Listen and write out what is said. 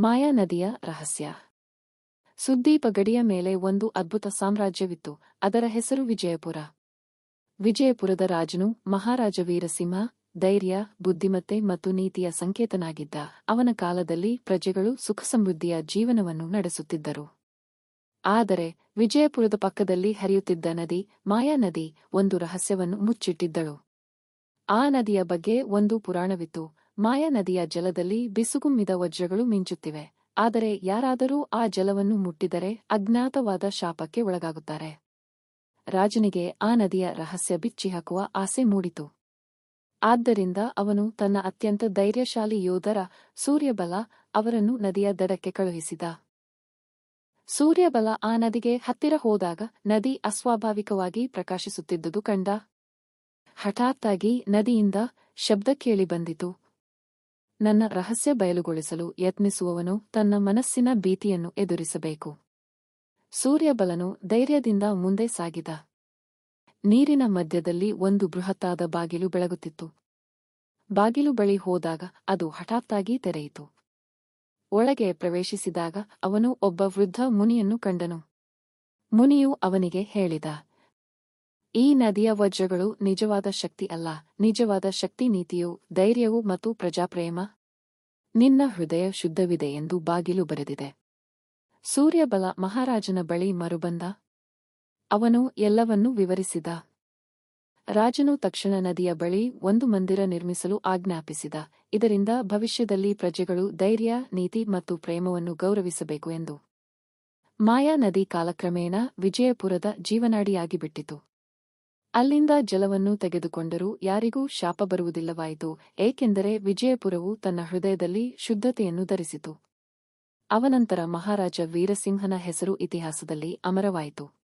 ಮಾಯಾ ನದಿಯ ರಹಸ್ಯ. ಸುದ್ದೀಪ ಗಡಿಯ ಮೇಲೆ ಒಂದು ಅದ್ಭುತ ಸಾಮ್ರಾಜ್ಯವಿತ್ತು, ಅದರ ಹೆಸರು ವಿಜಯಪುರ. ವಿಜಯಪುರದ ರಾಜನು ಮಹಾರಾಜ ವೀರಸಿಂಹ, ಧೈರ್ಯ, ಬುದ್ಧಿಮತ್ತೆ ಮತ್ತು ನೀತಿಯ ಸಂಕೇತನಾಗಿದ್ದ. ಅವನ ಕಾಲದಲ್ಲಿ ಪ್ರಜೆಗಳು ಸುಖ ಸಮೃದ್ಧಿಯ ಜೀವನವನ್ನು ನಡೆಸುತ್ತಿದ್ದರು. ಆದರೆ ವಿಜಯಪುರದ ಪಕ್ಕದಲ್ಲಿ ಹರಿಯುತ್ತಿದ್ದ ನದಿ ಮಾಯಾ ನದಿ ಒಂದು ರಹಸ್ಯವನ್ನು ಮುಚ್ಚಿಟ್ಟಿದ್ದಳು. ಆ ನದಿಯ ಬಗ್ಗೆ ಒಂದು ಪುರಾಣವಿತ್ತು. ಮಾಯಾ ನದಿಯ ಜಲದಲ್ಲಿ ಬಿಸುಗುಮ್ಮಿದ ವಜ್ರಗಳು ಮಿಂಚುತ್ತಿವೆ. ಆದರೆ ಯಾರಾದರೂ ಆ ಜಲವನ್ನು ಮುಟ್ಟಿದರೆ ಅಜ್ಞಾತವಾದ ಶಾಪಕ್ಕೆ ಒಳಗಾಗುತ್ತಾರೆ. ರಾಜನಿಗೆ ಆ ನದಿಯ ರಹಸ್ಯ ಬಿಚ್ಚಿಹಾಕುವ ಆಸೆ ಮೂಡಿತು. ಆದ್ದರಿಂದ ಅವನು ತನ್ನ ಅತ್ಯಂತ ಧೈರ್ಯಶಾಲಿ ಯೋಧರ ಸೂರ್ಯಬಲ ಅವರನ್ನು ನದಿಯ ದಡಕ್ಕೆ ಕಳುಹಿಸಿದ. ಸೂರ್ಯಬಲ ಆ ನದಿಗೆ ಹತ್ತಿರ ಹೋದಾಗ ನದಿ ಅಸ್ವಾಭಾವಿಕವಾಗಿ ಪ್ರಕಾಶಿಸುತ್ತಿದ್ದುದು ಕಂಡ. ಹಠಾತ್ತಾಗಿ ನದಿಯಿಂದ ಶಬ್ದ ಕೇಳಿ ಬಂದಿತು. ನನ್ನ ರಹಸ್ಯ ಬಯಲುಗೊಳಿಸಲು ಯತ್ನಿಸುವವನು ತನ್ನ ಮನಸ್ಸಿನ ಭೀತಿಯನ್ನು ಎದುರಿಸಬೇಕು. ಸೂರ್ಯಬಲನು ಧೈರ್ಯದಿಂದ ಮುಂದೆ ಸಾಗಿದ. ನೀರಿನ ಮಧ್ಯದಲ್ಲಿ ಒಂದು ಬೃಹತ್ತಾದ ಬಾಗಿಲು ಬೆಳಗುತ್ತಿತ್ತು. ಬಾಗಿಲು ಬಳಿ ಹೋದಾಗ ಅದು ಹಠಾತ್ತಾಗಿ ತೆರೆಯಿತು. ಒಳಗೆ ಪ್ರವೇಶಿಸಿದಾಗ ಅವನು ಒಬ್ಬ ವೃದ್ಧ ಮುನಿಯನ್ನು ಕಂಡನು. ಮುನಿಯು ಅವನಿಗೆ ಹೇಳಿದ ಈ ನದಿಯ ವಜ್ರಗಳು ನಿಜವಾದ ಶಕ್ತಿ ಅಲ್ಲ. ನಿಜವಾದ ಶಕ್ತಿ ನೀತಿಯು, ಧೈರ್ಯವು ಮತ್ತು ಪ್ರಜಾಪ್ರೇಮ. ನಿನ್ನ ಹೃದಯ ಶುದ್ಧವಿದೆ ಎಂದು ಬಾಗಿಲು ಬರೆದಿದೆ. ಸೂರ್ಯಬಲ ಮಹಾರಾಜನ ಬಳಿ ಮರುಬಂದ. ಅವನು ಎಲ್ಲವನ್ನೂ ವಿವರಿಸಿದ. ರಾಜನು ತಕ್ಷಣ ನದಿಯ ಬಳಿ ಒಂದು ಮಂದಿರ ನಿರ್ಮಿಸಲು ಆಜ್ಞಾಪಿಸಿದ. ಇದರಿಂದ ಭವಿಷ್ಯದಲ್ಲಿ ಪ್ರಜೆಗಳು ಧೈರ್ಯ, ನೀತಿ ಮತ್ತು ಪ್ರೇಮವನ್ನು ಗೌರವಿಸಬೇಕು ಎಂದು. ಮಾಯಾ ನದಿ ಕಾಲಕ್ರಮೇಣ ವಿಜಯಪುರದ ಜೀವನಾಡಿಯಾಗಿಬಿಟ್ಟಿತು. ಅಲ್ಲಿಂದ ಜಲವನ್ನು ತೆಗೆದುಕೊಂಡರೂ ಯಾರಿಗೂ ಶಾಪ ಬರುವುದಿಲ್ಲವಾಯಿತು, ಏಕೆಂದರೆ ವಿಜಯಪುರವು ತನ್ನ ಹೃದಯದಲ್ಲಿ ಶುದ್ಧತೆಯನ್ನು ಧರಿಸಿತು. ಅವನಂತರ ಮಹಾರಾಜ ವೀರಸಿಂಹನ ಹೆಸರು ಇತಿಹಾಸದಲ್ಲಿ ಅಮರವಾಯಿತು.